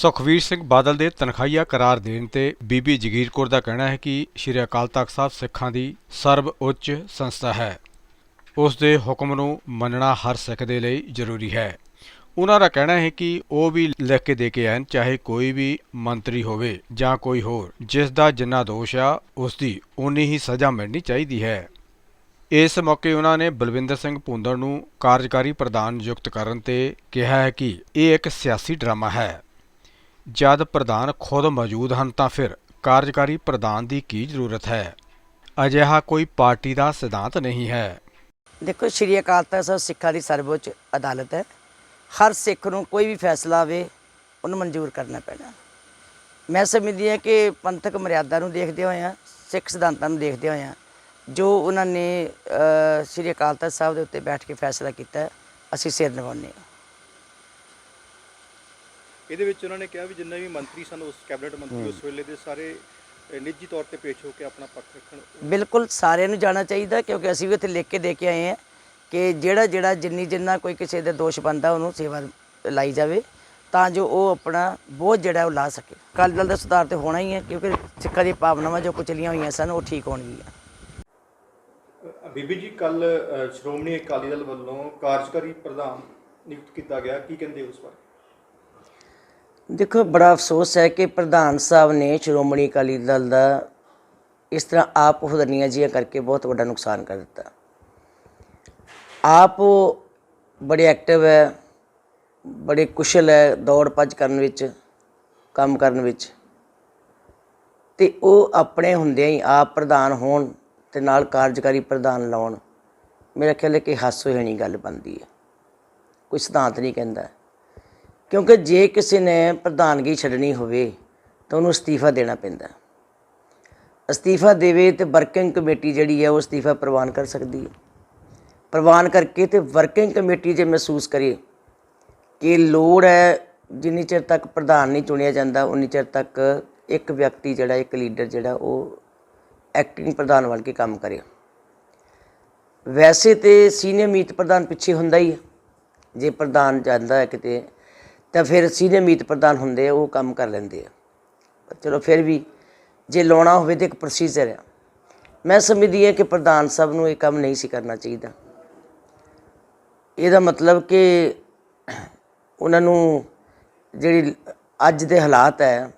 ਸੁਖਵੀਰ ਸਿੰਘ ਬਾਦਲ ਦੇ ਤਨਖਾਹੀਆ ਕਰਾਰ ਦੇਣ ਤੇ ਬੀਬੀ ਜਗੀਰ ਕੌਰ ਦਾ ਕਹਿਣਾ ਹੈ ਕਿ ਸ਼੍ਰੀ ਅਕਾਲ ਤਖਤ ਸਾਹਿਬ ਸਿੱਖਾਂ ਦੀ ਸਰਬ ਉੱਚ ਸੰਸਥਾ ਹੈ। ਉਸ ਦੇ ਹੁਕਮ ਨੂੰ ਮੰਨਣਾ ਹਰ ਸਿੱਖ ਦੇ ਲਈ ਜ਼ਰੂਰੀ ਹੈ। ਉਹਨਾਂ ਦਾ ਕਹਿਣਾ ਹੈ ਕਿ ਉਹ ਵੀ ਲਿਖ ਕੇ ਦੇ ਕੇ ਆਣ ਚਾਹੇ ਕੋਈ ਵੀ ਮੰਤਰੀ ਹੋਵੇ ਜਾਂ ਕੋਈ ਹੋਰ, ਜਿਸ ਦਾ ਜਿੰਨਾ ਦੋਸ਼ ਆ, ਉਸ ਦੀ ਓਨੀ ਹੀ ਸਜ਼ਾ ਮਿਲਣੀ ਚਾਹੀਦੀ ਹੈ। ਇਸ ਮੌਕੇ ਉਹਨਾਂ ਨੇ ਬਲਵਿੰਦਰ ਸਿੰਘ ਭੁੰਦੜ ਨੂੰ ਕਾਰਜਕਾਰੀ ਪ੍ਰਧਾਨ ਨਿਯੁਕਤ ਕਰਨ ਤੇ ਕਿਹਾ ਹੈ ਕਿ ਇਹ ਇੱਕ ਸਿਆਸੀ ਡਰਾਮਾ ਹੈ। ਜਦ ਪ੍ਰਧਾਨ ਖੁਦ ਮੌਜੂਦ ਹਨ ਤਾਂ ਫਿਰ ਕਾਰਜਕਾਰੀ ਪ੍ਰਧਾਨ ਦੀ ਕੀ ਜ਼ਰੂਰਤ ਹੈ? ਅਜਿਹਾ ਕੋਈ ਪਾਰਟੀ ਦਾ ਸਿਧਾਂਤ ਨਹੀਂ ਹੈ। ਦੇਖੋ, ਸ਼੍ਰੀ ਅਕਾਲ ਤਖਤ ਸਾਹਿਬ ਸਿੱਖਾਂ ਦੀ ਸਰਵਉੱਚ ਅਦਾਲਤ ਹੈ। ਹਰ ਸਿੱਖ ਨੂੰ ਕੋਈ ਵੀ ਫੈਸਲਾ ਆਵੇ, ਉਹਨੂੰ ਮਨਜ਼ੂਰ ਕਰਨਾ ਪੈਣਾ। ਮੈਂ ਸਮਝਦੀ ਹਾਂ ਕਿ ਪੰਥਕ ਮਰਿਆਦਾ ਨੂੰ ਦੇਖਦੇ ਹੋਏ ਆ ਸਿੱਖ ਸਿਧਾਂਤਾਂ ਨੂੰ ਦੇਖਦੇ ਹੋਏ ਆ ਜੋ ਉਹਨਾਂ ਨੇ ਸ਼੍ਰੀ ਅਕਾਲ ਤਖਤ ਸਾਹਿਬ ਦੇ ਉੱਤੇ ਬੈਠ ਕੇ ਫੈਸਲਾ ਕੀਤਾ, ਅਸੀਂ ਸਿਰ ਨਿਵਾਉਂਦੇ ਹਾਂ। ਇਹਦੇ ਵਿੱਚ ਉਹਨਾਂ ਨੇ ਕਿਹਾ ਵੀ ਜਿੰਨੇ ਵੀ ਮੰਤਰੀ ਸਨ ਉਸ ਕੈਬਨਿਟ ਮੰਤਰੀ ਉਸ ਵੇਲੇ ਦੇ ਸਾਰੇ ਨਿੱਜੀ ਤੌਰ ਤੇ ਪੇਸ਼ ਹੋ ਕੇ ਆਪਣਾ ਪੱਖ ਰੱਖਣ ਬਿਲਕੁਲ ਸਾਰਿਆਂ ਨੂੰ ਜਾਣਾ ਚਾਹੀਦਾ ਕਿਉਂਕਿ ਅਸੀਂ ਵੀ ਉੱਥੇ ਲਿਖ ਕੇ ਦੇ ਕੇ ਆਏ ਹਾਂ ਕਿ ਜਿਹੜਾ ਜਿਹੜਾ ਜਿੰਨੀ ਜਿੰਨਾ ਕੋਈ ਕਿਸੇ ਦੇ ਦੋਸ਼ ਬੰਦਾ ਉਹਨੂੰ ਸੇਵਾ ਲਾਈ ਜਾਵੇ ਤਾਂ ਜੋ ਉਹ ਆਪਣਾ ਬੋਝ ਜਿਹੜਾ ਉਹ ਲਾ ਸਕੇ। ਅਕਾਲੀ ਦਲ ਦਾ ਸੁਧਾਰ ਤੇ ਹੋਣਾ ਹੀ ਹੈ ਕਿਉਂਕਿ ਸਿੱਖਾਂ ਦੀ ਭਾਵਨਾਵਾਂ ਜੋ ਕੁਚਲੀਆਂ ਹੋਈਆਂ ਸਨ ਉਹ ਠੀਕ ਹੋਣਗੀਆਂ। ਬੀਬੀ ਜੀ ਕੱਲ ਸ਼੍ਰੋਮਣੀ ਅਕਾਲੀ ਦਲ ਵੱਲੋਂ ਕਾਰਜਕਾਰੀ ਪ੍ਰਧਾਨ ਨਿਯੁਕਤ ਕੀਤਾ ਗਿਆ। ਕੀ ਕਹਿੰਦੇ ਉਸ ਬਾਰੇ? ਦੇਖੋ, ਬੜਾ ਅਫਸੋਸ ਹੈ ਕਿ ਪ੍ਰਧਾਨ ਸਾਹਿਬ ਨੇ ਸ਼੍ਰੋਮਣੀ ਅਕਾਲੀ ਦਲ ਦਾ ਇਸ ਤਰ੍ਹਾਂ ਆਪ ਹੁਦਨੀਆਂ ਜੀਆਂ ਕਰਕੇ ਬਹੁਤ ਵੱਡਾ ਨੁਕਸਾਨ ਕਰ ਦਿੱਤਾ। ਆਪ ਬੜੇ ਐਕਟਿਵ ਹੈ, ਬੜੇ ਕੁਸ਼ਲ ਹੈ ਦੌੜ ਭੱਜ ਕਰਨ ਵਿੱਚ, ਕੰਮ ਕਰਨ ਵਿੱਚ। ਤੇ ਉਹ ਆਪਣੇ ਹੁੰਦਿਆਂ ਹੀ ਆਪ ਪ੍ਰਧਾਨ ਹੋਣ ਤੇ ਨਾਲ ਕਾਰਜਕਾਰੀ ਪ੍ਰਧਾਨ ਲਾਉਣ, ਮੇਰਾ ਖਿਆਲ ਹੈ ਕਿ ਹਾਸੋ ਹੀ ਨਹੀਂ ਗੱਲ ਬਣਦੀ ਹੈ। ਕੋਈ ਸਿਧਾਂਤ ਨਹੀਂ ਕਹਿੰਦਾ। ਕਿਉਂਕਿ ਜੇ ਕਿਸੇ ਨੇ ਪ੍ਰਧਾਨਗੀ ਛੱਡਣੀ ਹੋਵੇ ਤਾਂ ਉਹਨੂੰ ਅਸਤੀਫਾ ਦੇਣਾ ਪੈਂਦਾ ਅਸਤੀਫਾ ਦੇਵੇ ਤੇ ਵਰਕਿੰਗ ਕਮੇਟੀ ਜਿਹੜੀ ਹੈ ਉਹ ਅਸਤੀਫਾ ਪ੍ਰਵਾਨ ਕਰ ਸਕਦੀ ਹੈ। ਪ੍ਰਵਾਨ ਕਰਕੇ ਤੇ ਵਰਕਿੰਗ ਕਮੇਟੀ ਜੇ ਮਹਿਸੂਸ ਕਰੇ ਕਿ ਲੋੜ ਹੈ ਜਿੰਨੀ ਚਿਰ ਤੱਕ ਪ੍ਰਧਾਨ ਨਹੀਂ ਚੁਣਿਆ ਜਾਂਦਾ, ਉਨੀ ਚਿਰ ਤੱਕ ਇੱਕ ਵਿਅਕਤੀ ਜਿਹੜਾ, ਇੱਕ ਲੀਡਰ ਜਿਹੜਾ, ਉਹ ਐਕਟਿੰਗ ਪ੍ਰਧਾਨ ਬਣ ਕੇ ਕੰਮ ਕਰੇ। ਵੈਸੇ ਤੇ ਸੀਨੀਅਰ ਮੀਤ ਪ੍ਰਧਾਨ ਪਿੱਛੇ ਹੁੰਦਾ ਹੀ। ਜੇ ਪ੍ਰਧਾਨ ਜਾਂਦਾ ਹੈ ਕਿਤੇ ਤਾਂ ਫਿਰ ਸੀਨੀਅਰ ਮੀਤ ਪ੍ਰਧਾਨ ਹੁੰਦੇ ਆ, ਉਹ ਕੰਮ ਕਰ ਲੈਂਦੇ ਆ। ਪਰ ਚਲੋ ਫਿਰ ਵੀ ਜੇ ਲਾਉਣਾ ਹੋਵੇ ਤਾਂ ਇੱਕ ਪ੍ਰੋਸੀਜਰ ਆ। ਮੈਂ ਸਮਝਦੀ ਹਾਂ ਕਿ ਪ੍ਰਧਾਨ ਸਾਹਿਬ ਨੂੰ ਇਹ ਕੰਮ ਨਹੀਂ ਸੀ ਕਰਨਾ ਚਾਹੀਦਾ। ਇਹਦਾ ਮਤਲਬ ਕਿ ਉਹਨਾਂ ਨੂੰ ਜਿਹੜੀ ਅੱਜ ਦੇ ਹਾਲਾਤ ਹੈ,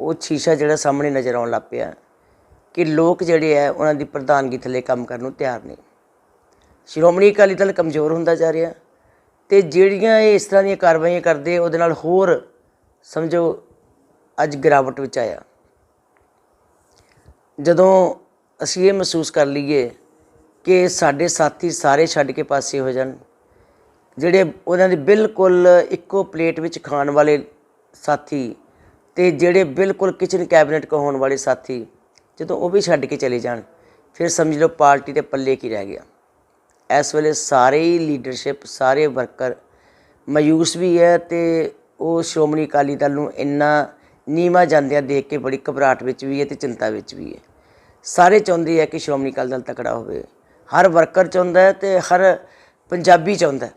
ਉਹ ਸ਼ੀਸ਼ਾ ਜਿਹੜਾ ਸਾਹਮਣੇ ਨਜ਼ਰ ਆਉਣ ਲੱਗ ਪਿਆ ਕਿ ਲੋਕ ਜਿਹੜੇ ਹੈ ਉਹਨਾਂ ਦੀ ਪ੍ਰਧਾਨਗੀ ਥੱਲੇ ਕੰਮ ਕਰਨ ਨੂੰ ਤਿਆਰ ਨਹੀਂ ਸ਼੍ਰੋਮਣੀ ਅਕਾਲੀ ਦਲ ਕਮਜ਼ੋਰ ਹੁੰਦਾ ਜਾ ਰਿਹਾ। ਤੇ ਜਿਹੜੀਆਂ ਇਹ ਇਸ ਤਰ੍ਹਾਂ ਦੀਆਂ ਕਾਰਵਾਈਆਂ ਕਰਦੇ, ਉਹਦੇ ਨਾਲ ਹੋਰ ਸਮਝੋ ਅੱਜ ਗਿਰਾਵਟ ਵਿੱਚ ਆਇਆ। ਜਦੋਂ ਅਸੀਂ ਇਹ ਮਹਿਸੂਸ ਕਰ ਲਈਏ ਕਿ ਸਾਡੇ ਸਾਥੀ ਸਾਰੇ ਛੱਡ ਕੇ ਪਾਸੇ ਹੋ ਜਾਣ, ਜਿਹੜੇ ਉਹਨਾਂ ਦੇ ਬਿਲਕੁਲ ਇੱਕੋ ਪਲੇਟ ਵਿੱਚ ਖਾਣ ਵਾਲੇ ਸਾਥੀ ਤੇ ਜਿਹੜੇ ਬਿਲਕੁਲ ਕਿਚਨ ਕੈਬਨਿਟ ਕੋ ਹੋਣ ਵਾਲੇ ਸਾਥੀ, ਜਦੋਂ ਉਹ ਵੀ ਛੱਡ ਕੇ ਚਲੇ ਜਾਣ, ਫਿਰ ਸਮਝ ਲਓ ਪਾਰਟੀ ਦੇ ਪੱਲੇ ਕੀ ਰਹਿ ਗਿਆ। ਇਸ ਵੇਲੇ ਸਾਰੇ ਹੀ ਲੀਡਰਸ਼ਿਪ ਸਾਰੇ ਵਰਕਰ ਮਾਯੂਸ ਵੀ ਹੈ ਤੇ ਉਹ ਸ਼੍ਰੋਮਣੀ ਅਕਾਲੀ ਦਲ ਨੂੰ ਇੰਨਾ ਨੀਵਾਂ ਜਾਂਦਿਆਂ ਦੇਖ ਕੇ ਬੜੀ ਘਬਰਾਹਟ ਵਿੱਚ ਵੀ ਹੈ ਤੇ ਚਿੰਤਾ ਵਿੱਚ ਵੀ ਹੈ। ਸਾਰੇ ਚਾਹੁੰਦੇ ਹੈ ਕਿ ਸ਼੍ਰੋਮਣੀ ਅਕਾਲੀ ਦਲ ਤਕੜਾ ਹੋਵੇ। ਹਰ ਵਰਕਰ ਚਾਹੁੰਦਾ ਹੈ ਤੇ ਹਰ ਪੰਜਾਬੀ ਚਾਹੁੰਦਾ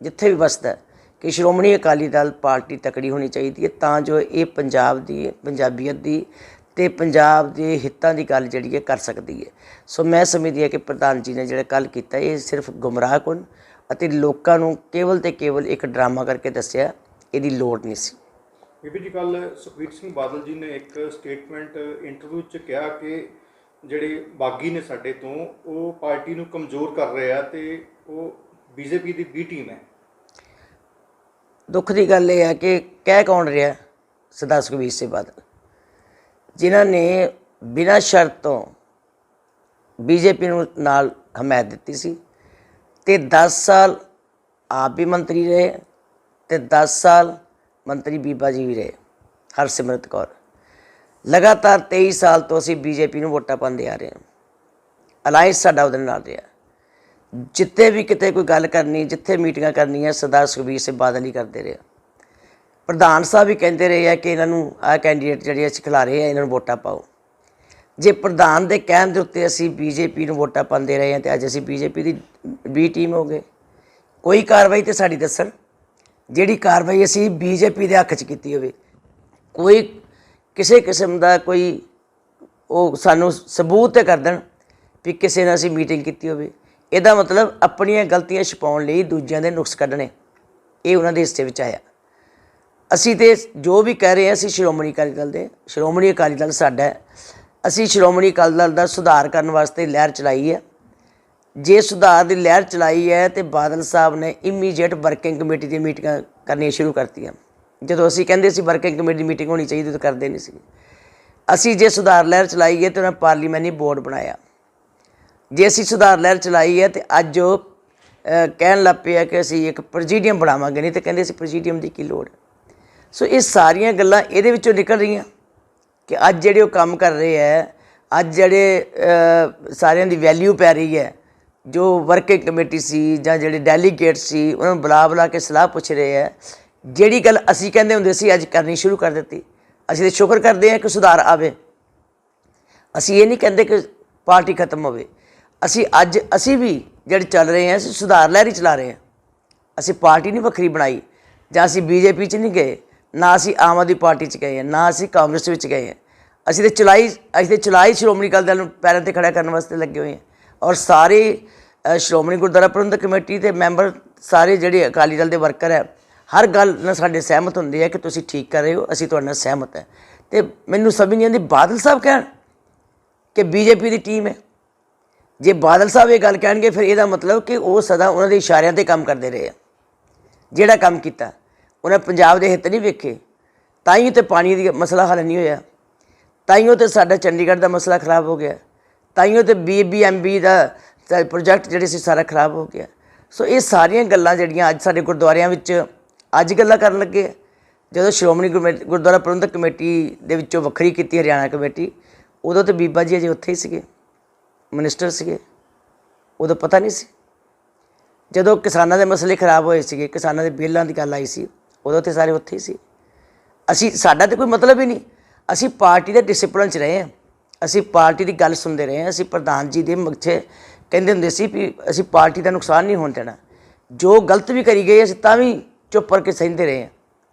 ਜਿੱਥੇ ਵੀ ਵਸਦਾ ਕਿ ਸ਼੍ਰੋਮਣੀ ਅਕਾਲੀ ਦਲ ਪਾਰਟੀ ਤਕੜੀ ਹੋਣੀ ਚਾਹੀਦੀ ਹੈ ਤਾਂ ਜੋ ਇਹ ਪੰਜਾਬ ਦੀ, ਪੰਜਾਬੀਅਤ ਦੀ ਤੇ ਪੰਜਾਬ ਦੇ ਹਿੱਤਾਂ ਦੀ ਗੱਲ ਜਿਹੜੀ ਹੈ ਕਰ ਸਕਦੀ ਹੈ। ਸੋ ਮੈਂ ਸਮਝਦੀ ਹਾਂ ਕਿ ਪ੍ਰਧਾਨ ਜੀ ਨੇ ਜਿਹੜਾ ਕੱਲ ਕੀਤਾ ਇਹ ਸਿਰਫ ਗੁੰਮਰਾਹਕੁਨ ਅਤੇ ਲੋਕਾਂ ਨੂੰ ਕੇਵਲ ਤੇ ਕੇਵਲ ਇੱਕ ਡਰਾਮਾ ਕਰਕੇ ਦੱਸਿਆ ਇਹਦੀ ਲੋੜ ਨਹੀਂ ਸੀ। ਬੀਬੀ ਜੀ ਕੱਲ ਸੁਖਬੀਰ ਸਿੰਘ ਬਾਦਲ ਜੀ ਨੇ ਇੱਕ ਸਟੇਟਮੈਂਟ ਇੰਟਰਵਿਊ 'ਚ ਕਿਹਾ ਕਿ ਜਿਹੜੇ ਬਾਗੀ ਨੇ ਸਾਡੇ ਤੋਂ ਉਹ ਪਾਰਟੀ ਨੂੰ ਕਮਜ਼ੋਰ ਕਰ ਰਹੇ ਆ ਤੇ ਉਹ ਬੀਜੇਪੀ ਦੀ ਬੀ ਟੀਮ ਹੈ। ਦੁੱਖ ਦੀ ਗੱਲ ਇਹ ਹੈ ਕਿ ਕਹਿ ਕੌਣ ਰਿਹਾ ਸਰਦਾਰ ਸੁਖਬੀਰ ਸਿੰਘ ਬਾਦਲ? ਜਿਨ੍ਹਾਂ ਨੇ ਬਿਨਾਂ ਸ਼ਰਤ ਤੋਂ ਬੀਜੇਪੀ ਨੂੰ ਨਾਲ ਹਮਾਇਤ ਦਿੱਤੀ ਸੀ ਤੇ 10 ਸਾਲ ਆਪ ਵੀ ਮੰਤਰੀ ਰਹੇ ਤੇ 10 ਸਾਲ ਮੰਤਰੀ ਬੀਬਾ ਜੀ ਵੀ ਰਹੇ, ਹਰਸਿਮਰਤ ਕੌਰ। ਲਗਾਤਾਰ 23 ਸਾਲ ਤੋਂ ਅਸੀਂ ਬੀਜੇਪੀ ਨੂੰ ਵੋਟਾਂ ਪਾਉਂਦੇ ਆ ਰਹੇ ਹਾਂ। ਅਲਾਈਅੰਸ ਸਾਡਾ ਉਹਦੇ ਨਾਲ ਰਿਹਾ। ਜਿੱਥੇ ਵੀ ਕਿਤੇ ਕੋਈ ਗੱਲ ਕਰਨੀ, ਜਿੱਥੇ ਮੀਟਿੰਗਾਂ ਕਰਨੀਆਂ, ਸਰਦਾਰ ਸੁਖਬੀਰ ਸਿੰਘ ਬਾਦਲ ਹੀ ਕਰਦੇ ਰਹੇ। ਪ੍ਰਧਾਨ ਸਾਹਿਬ ਵੀ ਕਹਿੰਦੇ ਰਹੇ ਆ ਕਿ ਇਹਨਾਂ ਨੂੰ ਆਹ ਕੈਂਡੀਡੇਟ ਜਿਹੜੇ ਅਸੀਂ ਖਿਲਾ ਰਹੇ ਆ, ਇਹਨਾਂ ਨੂੰ ਵੋਟਾਂ ਪਾਓ। ਜੇ ਪ੍ਰਧਾਨ ਦੇ ਕਹਿਣ ਦੇ ਉੱਤੇ ਅਸੀਂ ਬੀਜੇਪੀ ਨੂੰ ਵੋਟਾਂ ਪਾਉਂਦੇ ਰਹੇ ਹਾਂ ਤੇ ਅੱਜ ਅਸੀਂ ਬੀਜੇਪੀ ਦੀ ਬੀ ਟੀਮ ਹੋ ਗਏ। ਕੋਈ ਕਾਰਵਾਈ ਤੇ ਸਾਡੀ ਦੱਸਣ, ਜਿਹੜੀ ਕਾਰਵਾਈ ਅਸੀਂ ਬੀਜੇਪੀ ਦੇ ਹੱਕ 'ਚ ਕੀਤੀ ਹੋਵੇ। ਕੋਈ ਕਿਸੇ ਕਿਸਮ ਦਾ ਕੋਈ ਉਹ ਸਾਨੂੰ ਸਬੂਤ ਤੇ ਕਰ ਦੇਣ ਵੀ ਕਿਸੇ ਨਾਲ ਅਸੀਂ ਮੀਟਿੰਗ ਕੀਤੀ ਹੋਵੇ। ਇਹਦਾ ਮਤਲਬ ਆਪਣੀਆਂ ਗਲਤੀਆਂ ਛਪਾਉਣ ਲਈ ਦੂਜਿਆਂ ਦੇ ਨੁਕਸ ਕੱਢਣੇ। ਇਹ ਉਹਨਾਂ ਦੇ ਹਿੱਸੇ ਵਿੱਚ ਆਇਆ। ਅਸੀਂ ਤੇ ਜੋ ਵੀ ਕਹਿ ਰਹੇ ਹਾਂ, ਅਸੀਂ ਸ਼੍ਰੋਮਣੀ ਅਕਾਲੀ ਦਲ ਦੇ, ਸ਼੍ਰੋਮਣੀ ਅਕਾਲੀ ਦਲ ਸਾਡਾ ਹੈ। ਅਸੀਂ ਸ਼੍ਰੋਮਣੀ ਅਕਾਲੀ ਦਲ ਦਾ ਸੁਧਾਰ ਕਰਨ ਵਾਸਤੇ ਲਹਿਰ ਚਲਾਈ ਹੈ। ਜੇ ਸੁਧਾਰ ਦੀ ਲਹਿਰ ਚਲਾਈ ਹੈ, ਤੇ ਬਾਦਲ ਸਾਹਿਬ ਨੇ ਇਮੀਡੀਏਟ ਵਰਕਿੰਗ ਕਮੇਟੀ ਦੀ ਮੀਟਿੰਗਾਂ ਕਰਨੀਆਂ ਸ਼ੁਰੂ ਕਰਤੀਆਂ। ਜਦੋਂ ਅਸੀਂ ਕਹਿੰਦੇ ਸੀ ਵਰਕਿੰਗ ਕਮੇਟੀ ਦੀ ਮੀਟਿੰਗ ਹੋਣੀ ਚਾਹੀਦੀ, ਤਾਂ ਕਰਦੇ ਨਹੀਂ ਸੀ। ਅਸੀਂ ਜੇ ਸੁਧਾਰ ਲਹਿਰ ਚਲਾਈ ਹੈ, ਤੇ ਉਹਨਾਂ ਪਾਰਲੀਮੈਂਟਰੀ ਬੋਰਡ ਬਣਾਇਆ। ਜੇ ਅਸੀਂ ਸੁਧਾਰ ਲਹਿਰ ਚਲਾਈ ਹੈ, ਤੇ ਅੱਜ ਉਹ ਕਹਿਣ ਲੱਗ ਪਏ ਆ ਕਿ ਅਸੀਂ ਇੱਕ ਪ੍ਰੈਜ਼ੀਡੀਅਮ ਬਣਾਵਾਂਗੇ, ਨਹੀਂ ਤੇ ਕਹਿੰਦੇ ਸੀ ਪ੍ਰੈਜ਼ੀਡੀਅਮ ਦੀ ਕੀ ਲੋੜ ਹੈ। ਸੋ ਇਹ ਸਾਰੀਆਂ ਗੱਲਾਂ ਇਹਦੇ ਵਿੱਚੋਂ ਨਿਕਲ ਰਹੀਆਂ ਕਿ ਅੱਜ ਜਿਹੜੇ ਉਹ ਕੰਮ ਕਰ ਰਹੇ ਹੈ, ਅੱਜ ਜਿਹੜੇ ਸਾਰਿਆਂ ਦੀ ਵੈਲਿਊ ਪੈ ਰਹੀ ਹੈ, ਜੋ ਵਰਕਿੰਗ ਕਮੇਟੀ ਸੀ ਜਾਂ ਜਿਹੜੇ ਡੈਲੀਗੇਟ ਸੀ, ਉਹਨਾਂ ਨੂੰ ਬੁਲਾ ਬੁਲਾ ਕੇ ਸਲਾਹ ਪੁੱਛ ਰਹੇ ਹੈ। ਜਿਹੜੀ ਗੱਲ ਅਸੀਂ ਕਹਿੰਦੇ ਹੁੰਦੇ ਸੀ, ਅੱਜ ਕਰਨੀ ਸ਼ੁਰੂ ਕਰ ਦਿੱਤੀ। ਅਸੀਂ ਤੇ ਸ਼ੁਕਰ ਕਰਦੇ ਹਾਂ ਕਿ ਸੁਧਾਰ ਆਵੇ। ਅਸੀਂ ਇਹ ਨਹੀਂ ਕਹਿੰਦੇ ਕਿ ਪਾਰਟੀ ਖਤਮ ਹੋਵੇ। ਅਸੀਂ ਅੱਜ, ਅਸੀਂ ਵੀ ਜਿਹੜੇ ਚੱਲ ਰਹੇ ਹਾਂ, ਅਸੀਂ ਸੁਧਾਰ ਲਹਿਰੀ ਚਲਾ ਰਹੇ ਹਾਂ। ਅਸੀਂ ਪਾਰਟੀ ਨਹੀਂ ਵੱਖਰੀ ਬਣਾਈ ਜਾਂ ਅਸੀਂ ਬੀਜੇਪੀ 'ਚ ਨਹੀਂ ਗਏ। ਨਾ ਅਸੀਂ ਆਮ ਆਦਮੀ ਪਾਰਟੀ 'ਚ ਗਏ ਹਾਂ, ਨਾ ਅਸੀਂ ਕਾਂਗਰਸ ਵਿੱਚ ਗਏ ਹਾਂ। ਅਸੀਂ ਤੇ ਚਲਾਈ, ਅਸੀਂ ਤੇ ਚਲਾਈ ਸ਼੍ਰੋਮਣੀ ਅਕਾਲੀ ਦਲ ਨੂੰ ਪੈਰਾਂ ਤੇ ਖੜਾ ਕਰਨ ਵਾਸਤੇ ਲੱਗੇ ਹੋਏ ਹਾਂ। ਔਰ ਸਾਰੇ ਸ਼੍ਰੋਮਣੀ ਗੁਰਦੁਆਰਾ ਪ੍ਰਬੰਧਕ ਕਮੇਟੀ ਦੇ ਮੈਂਬਰ, ਸਾਰੇ ਜਿਹੜੇ ਅਕਾਲੀ ਦਲ ਦੇ ਵਰਕਰ ਹੈ, ਹਰ ਗੱਲ ਨਾਲ ਸਾਡੇ ਸਹਿਮਤ ਹੁੰਦੇ ਆ ਕਿ ਤੁਸੀਂ ਠੀਕ ਕਰ ਰਹੇ ਹੋ, ਅਸੀਂ ਤੁਹਾਡੇ ਨਾਲ ਸਹਿਮਤ ਹੈ। ਤੇ ਮੈਨੂੰ ਸਮਝ ਨਹੀਂ ਆਉਂਦੀ ਬਾਦਲ ਸਾਹਿਬ ਕਹਿਣ ਕਿ ਬੀਜੇਪੀ ਦੀ ਟੀਮ ਹੈ। ਜੇ ਬਾਦਲ ਸਾਹਿਬ ਇਹ ਗੱਲ ਕਹਿਣਗੇ, ਫਿਰ ਇਹਦਾ ਮਤਲਬ ਕਿ ਉਹ ਸਦਾ ਉਹਨਾਂ ਦੇ ਇਸ਼ਾਰਿਆਂ ਤੇ ਕੰਮ ਕਰਦੇ ਰਹੇ ਆ। ਜਿਹੜਾ ਕੰਮ ਕੀਤਾ। ਉਹਨੇ ਪੰਜਾਬ ਦੇ ਹਿੱਤ ਨਹੀਂ ਵੇਖੇ। ਤਾਂ ਹੀ ਤੇ ਪਾਣੀ ਦੀ ਮਸਲਾ ਹੱਲ ਨਹੀਂ ਹੋਇਆ। ਤਾਂ ਹੀ ਤੇ ਸਾਡਾ ਚੰਡੀਗੜ੍ਹ ਦਾ ਮਸਲਾ ਖਰਾਬ ਹੋ ਗਿਆ। ਤਾਂ ਹੀ ਤੇ ਬੀਬੀਐਮਬੀ ਦਾ ਪ੍ਰੋਜੈਕਟ ਜਿਹੜੇ ਸੀ ਸਾਰਾ ਖਰਾਬ ਹੋ ਗਿਆ। ਸੋ ਇਹ ਸਾਰੀਆਂ ਗੱਲਾਂ ਜਿਹੜੀਆਂ ਅੱਜ ਸਾਡੇ ਗੁਰਦੁਆਰਿਆਂ ਵਿੱਚ ਅੱਜ ਗੱਲਾਂ ਕਰਨ ਲੱਗੇ ਜਦੋਂ ਸ਼੍ਰੋਮਣੀ ਗੁਰਮੇ- ਗੁਰਦੁਆਰਾ ਪ੍ਰਬੰਧਕ ਕਮੇਟੀ ਦੇ ਵਿੱਚੋਂ ਵੱਖਰੀ ਕੀਤੀ ਹਰਿਆਣਾ ਕਮੇਟੀ, ਉਦੋਂ ਤੇ ਬੀਬਾ ਜੀ ਅਜੇ ਉੱਥੇ ਹੀ ਸੀਗੇ। ਮਿਨਿਸਟਰ ਸੀਗੇ। ਉਦੋਂ ਪਤਾ ਨਹੀਂ ਸੀ। ਜਦੋਂ ਕਿਸਾਨਾਂ ਦੇ ਮਸਲੇ ਖਰਾਬ ਹੋਏ ਸੀਗੇ, ਕਿਸਾਨਾਂ ਦੇ ਬਿੱਲਾਂ ਦੀ ਗੱਲ ਆਈ ਸੀ ਉਦੋਂ ਤੇ ਸਾਰੇ ਉੱਥੇ ਹੀ ਸੀ। ਅਸੀਂ, ਸਾਡਾ ਤੇ ਕੋਈ ਮਤਲਬ ਹੀ ਨਹੀਂ। ਅਸੀਂ ਪਾਰਟੀ ਦੇ ਡਿਸਪਲਿਨ 'ਚ ਰਹੇ ਹਾਂ। ਅਸੀਂ ਪਾਰਟੀ ਦੀ ਗੱਲ ਸੁਣਦੇ ਰਹੇ ਹਾਂ। ਅਸੀਂ ਪ੍ਰਧਾਨ ਜੀ ਦੇ ਮੱਥੇ ਕਹਿੰਦੇ ਹੁੰਦੇ ਸੀ ਵੀ ਅਸੀਂ ਪਾਰਟੀ ਦਾ ਨੁਕਸਾਨ ਨਹੀਂ ਹੋਣ ਦੇਣਾ। ਜੋ ਗਲਤ ਵੀ ਕਰੀ ਗਏ, ਅਸੀਂ ਤਾਂ ਵੀ ਚੁੱਪ ਕਰਕੇ ਸਹਿੰਦੇ ਰਹੇ ਹਾਂ।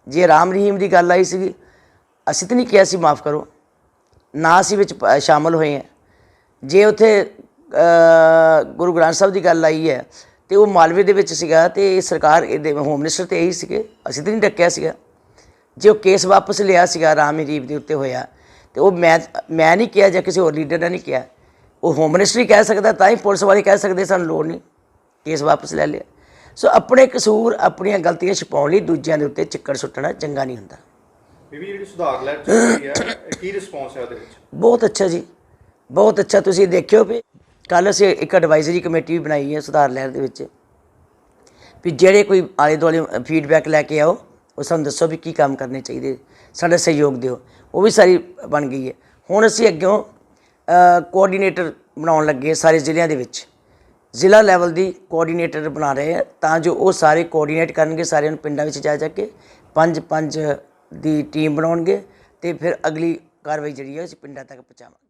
ਜੇ ਰਾਮ ਰਹੀਮ ਦੀ ਗੱਲ ਆਈ ਸੀਗੀ, ਅਸੀਂ ਤਾਂ ਨਹੀਂ ਕਿਹਾ ਸੀ ਮਾਫ ਕਰੋ। ਨਾ ਅਸੀਂ ਵਿੱਚ ਪ- ਸ਼ਾਮਲ ਹੋਏ ਹਾਂ। ਜੇ ਉੱਥੇ ਗੁਰੂ ਗ੍ਰੰਥ ਸਾਹਿਬ ਦੀ ਗੱਲ ਆਈ ਹੈ ਤੇ ਉਹ ਮਾਲਵੇ ਦੇ ਵਿੱਚ ਸੀਗਾ ਤੇ ਸਰਕਾਰ ਇਹਦੇ ਹੋਮ ਮਿਨਿਸਟਰ ਤੇ ਇਹੀ ਸੀਗੇ। ਅਸੀਂ ਤਾਂ ਨਹੀਂ ਡੱਕਿਆ ਸੀਗਾ। ਜੇ ਉਹ ਕੇਸ ਵਾਪਸ ਲਿਆ ਸੀਗਾ ਰਾਮ ਰੀਪ ਦੇ ਉੱਤੇ ਹੋਇਆ ਤੇ ਉਹ ਮੈਂ ਮੈਂ ਨਹੀਂ ਕਿਹਾ ਜਾਂ ਕਿਸੇ ਹੋਰ ਲੀਡਰ ਨੇ ਨਹੀਂ ਕਿਹਾ। ਉਹ ਹੋਮ ਮਿਨਿਸਟਰ ਹੀ ਕਹਿ ਸਕਦਾ ਤਾਂ ਹੀ ਪੁਲਿਸ ਵਾਲੇ ਕਹਿ ਸਕਦੇ ਸਾਨੂੰ ਲੋੜ ਨਹੀਂ। ਕੇਸ ਵਾਪਸ ਲੈ ਲਿਆ। ਸੋ ਆਪਣੇ ਕਸੂਰ ਆਪਣੀਆਂ ਗਲਤੀਆਂ ਛੁਪਾਉਣ ਲਈ ਦੂਜਿਆਂ ਦੇ ਉੱਤੇ ਚਿੱਕੜ ਸੁੱਟਣਾ ਚੰਗਾ ਨਹੀਂ ਹੁੰਦਾ। ਬੀਬੀ ਜਿਹੜੀ ਸੁਧਾਰ ਲਹਿਰ ਚੱਲ ਰਹੀ ਹੈ ਕੀ ਰਿਸਪੌਂਸ ਹੈ ਉਹਦੇ ਵਿੱਚ? ਬਹੁਤ ਅੱਛਾ ਜੀ। ਬਹੁਤ ਅੱਛਾ ਤੁਸੀਂ ਦੇਖਿਓ ਵੀ। ਕੱਲ ਅਸੀਂ ਇੱਕ ਐਡਵਾਈਜ਼ਰੀ ਕਮੇਟੀ ਵੀ ਬਣਾਈ ਹੈ ਸੁਧਾਰ ਲਹਿਰ ਦੇ ਵਿੱਚ ਵੀ ਜਿਹੜੇ ਕੋਈ ਆਲੇ ਦੁਆਲੇ ਫੀਡਬੈਕ ਲੈ ਕੇ ਆਓ, ਉਹ ਸਾਨੂੰ ਦੱਸੋ ਵੀ ਕੀ ਕੰਮ ਕਰਨੇ ਚਾਹੀਦੇ, ਸਾਡਾ ਸਹਿਯੋਗ ਦਿਓ, ਉਹ ਵੀ ਸਾਰੀ ਬਣ ਗਈ ਹੈ। ਹੁਣ ਅਸੀਂ ਅੱਗਿਓਂ ਕੋਆਰਡੀਨੇਟਰ ਬਣਾਉਣ ਲੱਗੇ ਸਾਰੇ ਜ਼ਿਲ੍ਹਿਆਂ ਦੇ ਵਿੱਚ। ਜ਼ਿਲ੍ਹਾ ਲੈਵਲ ਦੀ ਕੋਆਰਡੀਨੇਟਰ ਬਣਾ ਰਹੇ ਆ ਤਾਂ ਜੋ ਉਹ ਸਾਰੇ ਕੋਆਰਡੀਨੇਟ ਕਰਨਗੇ, ਸਾਰਿਆਂ ਨੂੰ ਪਿੰਡਾਂ ਵਿੱਚ ਜਾ ਜਾ ਕੇ ਪੰਜ ਪੰਜ ਦੀ ਟੀਮ ਬਣਾਉਣਗੇ ਤੇ ਫਿਰ ਅਗਲੀ ਕਾਰਵਾਈ ਜਿਹੜੀ ਹੈ ਅਸੀਂ ਪਿੰਡਾਂ ਤੱਕ ਪਹੁੰਚਾਵਾਂਗੇ।